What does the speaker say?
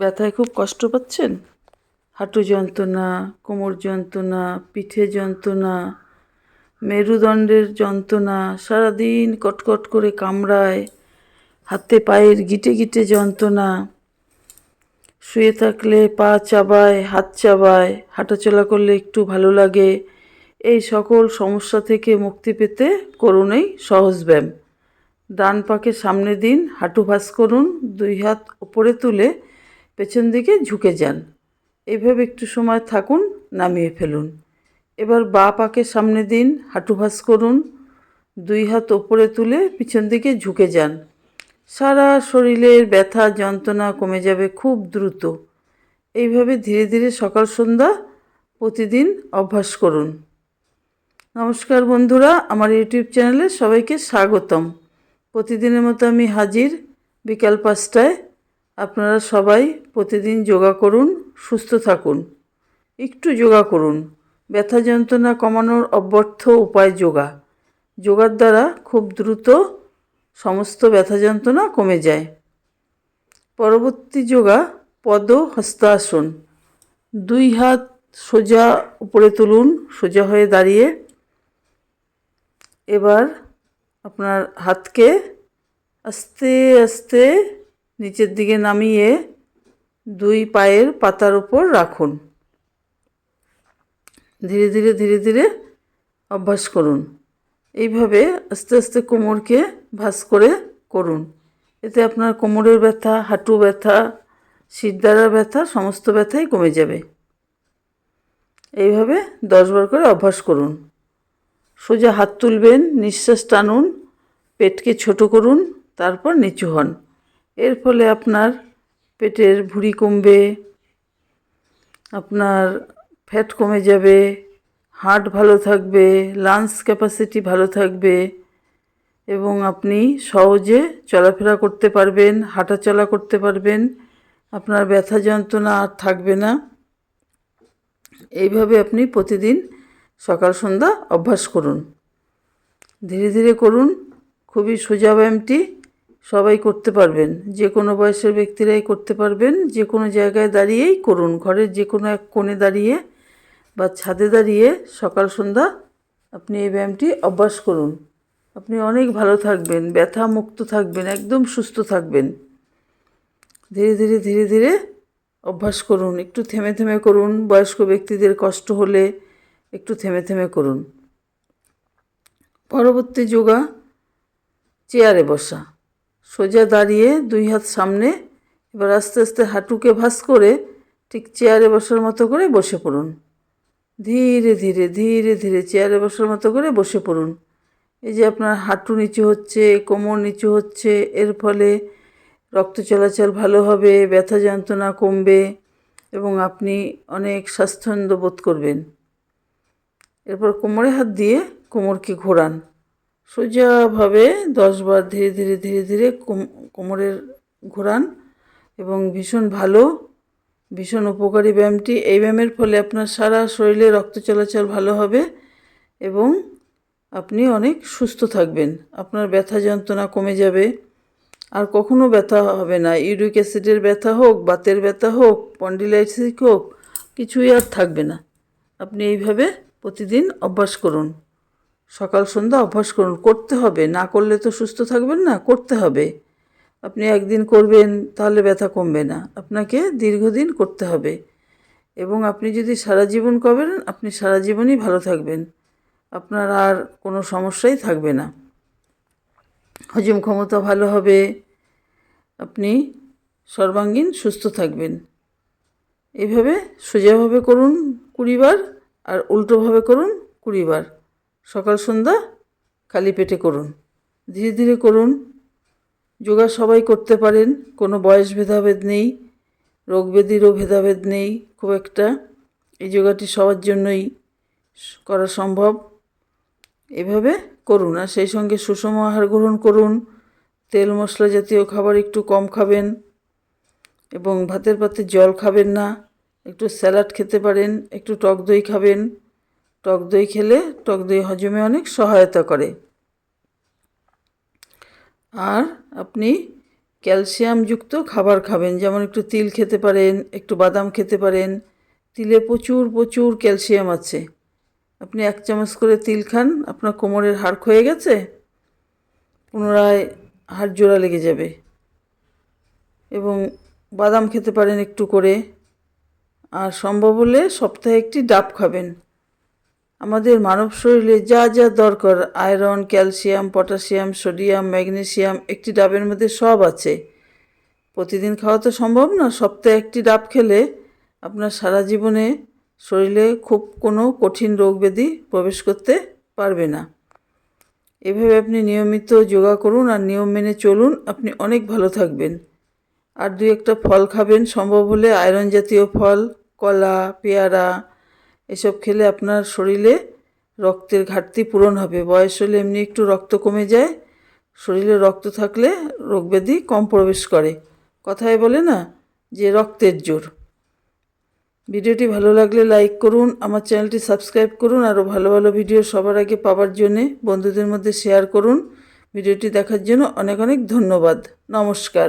ব্যথায় খুব কষ্ট পাচ্ছেন? হাঁটু যন্ত্রণা, কোমর যন্ত্রণা, পিঠে যন্ত্রণা, মেরুদণ্ডের যন্ত্রণা, সারাদিন কটকট করে কামড়ায়, হাতে পায়ের গিটে গিটে যন্ত্রণা, শুয়ে থাকলে পা চাবায়, হাত চাবায়, হাঁটাচলা করলে একটু ভালো লাগে, এই সকল সমস্যা থেকে মুক্তি পেতে করুন এই সহজ ব্যায়াম। ডান পাকে সামনে দিন, হাঁটু ভাঁজ করুন, দুই হাত ওপরে তুলে পেছন দিকে ঝুঁকে যান। এইভাবে একটু সময় থাকুন, নামিয়ে ফেলুন। এবার বা পাকে সামনে দিন, হাঁটু ভাঁজ করুন, দুই হাত ওপরে তুলে পিছন দিকে ঝুঁকে যান। সারা শরীরের ব্যথা, যন্ত্রণা কমে যাবে খুব দ্রুত। এইভাবে ধীরে ধীরে সকাল সন্ধ্যা প্রতিদিন অভ্যাস করুন। নমস্কার বন্ধুরা, আমার ইউটিউব চ্যানেলে সবাইকে স্বাগতম। প্রতিদিনের মতো আমি হাজির বিকাল পাঁচটায় আপনারা সবাই প্রতিদিন যোগা করুন, সুস্থ থাকুন। একটু যোগা করুন। ব্যথা যন্ত্রণা কমানোর অব্যর্থ উপায় যোগা। যোগার দ্বারা খুব দ্রুত সমস্ত ব্যথা যন্ত্রণা কমে যায়। পরবর্তী যোগা পদ হস্তাসন দুই হাত সোজা উপরে তুলুন, সোজা হয়ে দাঁড়িয়ে। এবার আপনার হাতকে আস্তে আস্তে নিচের দিকে নামিয়ে দুই পায়ের পাতার উপর রাখুন। ধীরে ধীরে ধীরে ধীরে অভ্যাস করুন। এইভাবে আস্তে আস্তে কোমরকে ভাঁজ করে করুন। এতে আপনার কোমরের ব্যথা, হাঁটু ব্যথা শিরদাঁড়ার ব্যথা, সমস্ত ব্যথাই কমে যাবে। এইভাবে দশবার করে অভ্যাস করুন। সোজা হাত তুলবেন, নিঃশ্বাস টানুন, পেটকে ছোট করুন, তারপর নিচু হন। এর ফলে আপনার পেটের ভুঁড়ি কমবে, আপনার ফ্যাট কমে যাবে হার্ট ভালো থাকবে লাংস ক্যাপাসিটি ভালো থাকবে এবং আপনি সহজে চলাফেরা করতে পারবেন, হাঁটাচলা করতে পারবেন, আপনার ব্যথা যন্ত্রণা আর থাকবে না। এইভাবে আপনি প্রতিদিন সকাল সন্ধ্যা অভ্যাস করুন। ধীরে ধীরে করুন, খুবই সোজা ব্যায়ামটি সবাই করতে পারবেন। যে কোনো বয়সের ব্যক্তিরাই করতে পারবেন। যে কোনো জায়গায় দাঁড়িয়েই করুন। ঘরের যে কোনো এক কোণে দাঁড়িয়ে বা ছাদে দাঁড়িয়ে সকাল, সন্ধ্যা আপনি এই ব্যায়ামটি অভ্যাস করুন। আপনি অনেক ভালো থাকবেন ব্যথা মুক্ত থাকবেন, একদম সুস্থ থাকবেন। ধীরে ধীরে ধীরে ধীরে অভ্যাস করুন। একটু থেমে থেমে করুন। বয়স্ক ব্যক্তিদের কষ্ট হলে একটু থেমে থেমে করুন। পরবর্তী যোগা, চেয়ারে বসা। সোজা দাঁড়িয়ে দুই হাত সামনে, এবার আস্তে আস্তে হাঁটুকে ভাস করে ঠিক চেয়ারে বসার মতো করে বসে পড়ুন। ধীরে ধীরে ধীরে ধীরে চেয়ারে বসার মতো করে বসে পড়ুন। এই যে আপনার হাঁটু নিচু হচ্ছে, কোমর নিচু হচ্ছে, এর ফলে রক্ত চলাচল ভালো হবে, ব্যথা যন্ত্রণা কমবে এবং আপনি অনেক স্বাচ্ছন্দ্য বোধ করবেন। এরপর কোমরে হাত দিয়ে কোমরকে ঘোরান। সোজাভাবে দশবার ধীরে ধীরে ধীরে ধীরে কোমরের ঘোরান এবং ভীষণ ভালো, ভীষণ উপকারী ব্যায়ামটি। এই ব্যায়ামের ফলে আপনার সারা শরীরে রক্ত চলাচল ভালো হবে এবং আপনি অনেক সুস্থ থাকবেন। আপনার ব্যথা যন্ত্রণা কমে যাবে। আর কখনো ব্যথা হবে না। ইউরিক অ্যাসিডের ব্যথা হোক, বাতের ব্যথা হোক পন্ডিলাইটিস হোক, কিছুই আর থাকবে না। আপনি এইভাবে প্রতিদিন অভ্যাস করুন। সকাল সন্ধ্যা অভ্যাস করুন। করতে হবে। না করলে তো সুস্থ থাকবেন না, করতে হবে। আপনি একদিন করবেন, তাহলে ব্যথা কমবে না। আপনাকে দীর্ঘদিন করতে হবে। এবং আপনি যদি সারা জীবন করেন, আপনি সারা জীবনই ভালো থাকবেন। আপনার আর কোনো সমস্যাই থাকবে না। হজম ক্ষমতা ভালো হবে। আপনি সর্বাঙ্গীন সুস্থ থাকবেন। এইভাবে সোজাভাবে করুন কুড়িবার, আর উল্টোভাবে করুন কুড়িবার। সকাল সন্ধ্যা খালি পেটে করুন। ধীরে ধীরে করুন। যোগা সবাই করতে পারেন, কোনো বয়স ভেদাভেদ নেই, রোগ ব্যাধিরও ভেদাভেদ নেই, খুব একটা। এই যোগাটি সবার জন্যই করা সম্ভব। এভাবে করুন, আর সেই সঙ্গে সুষম আহার গ্রহণ করুন। তেল মশলা জাতীয় খাবার একটু কম খাবেন এবং ভাতের পাতে জল খাবেন না। একটু স্যালাড খেতে পারেন, একটু টক দই খাবেন। টক দই খেলে টক দই হজমে অনেক সহায়তা করে। আর আপনি ক্যালসিয়ামযুক্ত খাবার খাবেন, যেমন একটু তিল খেতে পারেন, একটু বাদাম খেতে পারেন, তিলে প্রচুর প্রচুর ক্যালসিয়াম আছে। আপনি এক চামচ করে তিল খান, আপনার কোমরের হাড় ক্ষয়ে গেছে, পুনরায় হাড় জোড়া লেগে যাবে। এবং বাদাম খেতে পারেন একটু করে, আর সম্ভব হলে সপ্তাহে একটি ডাব খাবেন। আমাদের মানব শরীরে যা যা দরকার, iron, calcium, potassium, sodium, magnesium, একটি ডাবের মধ্যে সব আছে। প্রতিদিন খাওয়া তো সম্ভব না, সপ্তাহে একটি ডাব খেলে আপনার সারা জীবনে শরীরে খুব কোনো কঠিন রোগ ব্যাধি প্রবেশ করতে পারবে না। এভাবে আপনি নিয়মিত যোগা করুন আর নিয়ম মেনে চলুন, আপনি অনেক ভালো থাকবেন। আর দুই একটা ফল খাবেন, সম্ভব হলে আয়রন জাতীয় ফল, কলা, পেয়ারা এসব খেলে আপনার শরীরে রক্তের ঘাটতি পূরণ হবে। বয়স হলে এমনি একটু রক্ত কমে যায়। শরীরে রক্ত থাকলে রোগব্যাধি কম প্রবেশ করে। কথায় বলে না যে রক্তের জোর। ভিডিওটি ভালো লাগলে লাইক করুন, আমার চ্যানেলটি সাবস্ক্রাইব করুন, আরও ভালো ভালো ভিডিও সবার আগে পাওয়ার জন্যে বন্ধুদের মধ্যে শেয়ার করুন। ভিডিওটি দেখার জন্য অনেক অনেক ধন্যবাদ। নমস্কার।